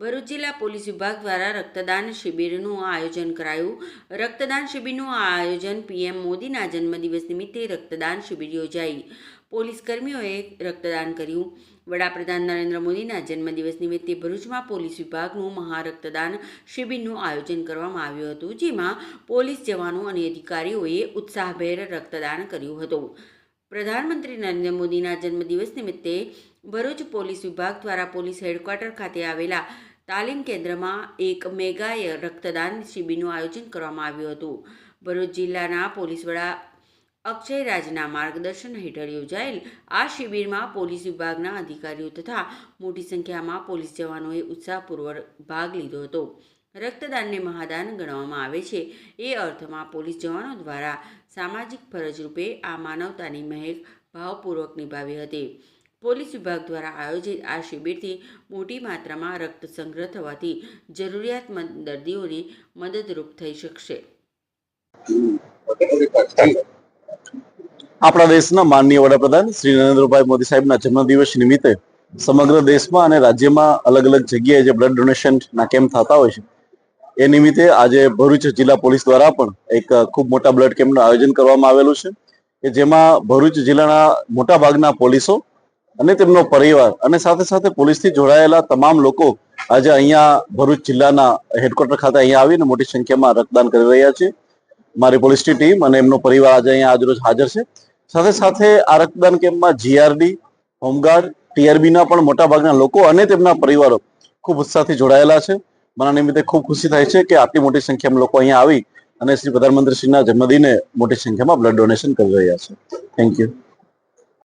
ભરૂચ જિલ્લા પોલીસ વિભાગ દ્વારા રક્તદાન શિબિરનું આયોજન કરાયું. રક્તદાન શિબિરનું આયોજન પીએમ મોદીના જન્મદિવસ નિમિત્તે રક્તદાન શિબિર યોજાઈ. પોલીસ કર્મીઓએ રક્તદાન કર્યું. વડાપ્રધાન નરેન્દ્ર મોદીના જન્મદિવસ નિમિત્તે ભરૂચમાં પોલીસ વિભાગનું મહારક્તદાન શિબિરનું આયોજન કરવામાં આવ્યું હતું, જેમાં પોલીસ જવાનો અને અધિકારીઓએ ઉત્સાહભેર રક્તદાન કર્યું હતું. પ્રધાનમંત્રી નરેન્દ્ર મોદીના જન્મદિવસ નિમિત્તે ભરૂચ પોલીસ વિભાગ દ્વારા પોલીસ હેડક્વાર્ટર ખાતે આવેલા તાલીમ કેન્દ્રમાં એક મેગા રક્તદાન શિબિરનું આયોજન કરવામાં આવ્યું હતું. ભરૂચ જિલ્લાના પોલીસ વડા અક્ષય રાજના માર્ગદર્શન હેઠળ યોજાયેલ આ શિબિરમાં પોલીસ વિભાગના અધિકારીઓ તથા મોટી સંખ્યામાં પોલીસ જવાનોએ ઉત્સાહપૂર્વક ભાગ લીધો હતો. રક્તદાનને મહાદાન ગણવામાં આવે છે. એ અર્થમાં પોલીસ જવાનો દ્વારા સામાજિક ફરજ રૂપે આ માનવતાની મહેક ભાવપૂર્વક નિભાવી હતી. પોલીસ વિભાગ દ્વારા આયોજિત આ શિબિરથી મોટી માત્રામાં રક્ત સંગ્રહ થવાથી જરૂરિયાતમંદ દર્દીઓને મદદરૂપ થઈ શકશે. આપણા દેશના માનનીય વડાપ્રધાન શ્રી નરેન્દ્રભાઈ મોદી સાહેબના જન્મદિવસ નિમિત્તે સમગ્ર દેશમાં અને રાજ્યમાં અલગ અલગ જગ્યાએ જે બ્લડ ડોનેશનના કેમ્પ થતા હોય છે, એ નિમિત્તે આજે ભરૂચ જિલ્લા પોલીસ દ્વારા પણ એક ખૂબ મોટા બ્લડ કેમ્પનું આયોજન કરવામાં આવેલું છે, કે જેમાં ભરૂચ જિલ્લાના મોટા ભાગના પોલીસો અને તેમનો પરિવાર અને સાથે સાથે પોલીસથી જોડાયેલા તમામ લોકો આજે અહીંયા ભરૂચ જિલ્લાના હેડક્વાર્ટર ખાતે અહીંયા આવીને મોટી સંખ્યામાં રક્તદાન કરી રહ્યા છે. મારી પોલીસની ટીમ અને એમનો પરિવાર આજે અહીંયા આજરોજ હાજર છે. સાથે સાથે આ રક્તદાન કેમ્પમાં જીઆરડી હોમગાર્ડ ટીઆરબીના પણ મોટાભાગના લોકો અને તેમના પરિવારો ખૂબ ઉત્સાહથી જોડાયેલા છે. મને નિમિત્તે ખૂબ ખુશી થાય છે કે આટલી મોટી સંખ્યામાં લોકો અહીંયા આવી અને શ્રી પ્રધાનમંત્રીશ્રીના જન્મદિને મોટી સંખ્યામાં બ્લડ ડોનેશન કરી રહ્યા છે. Thank you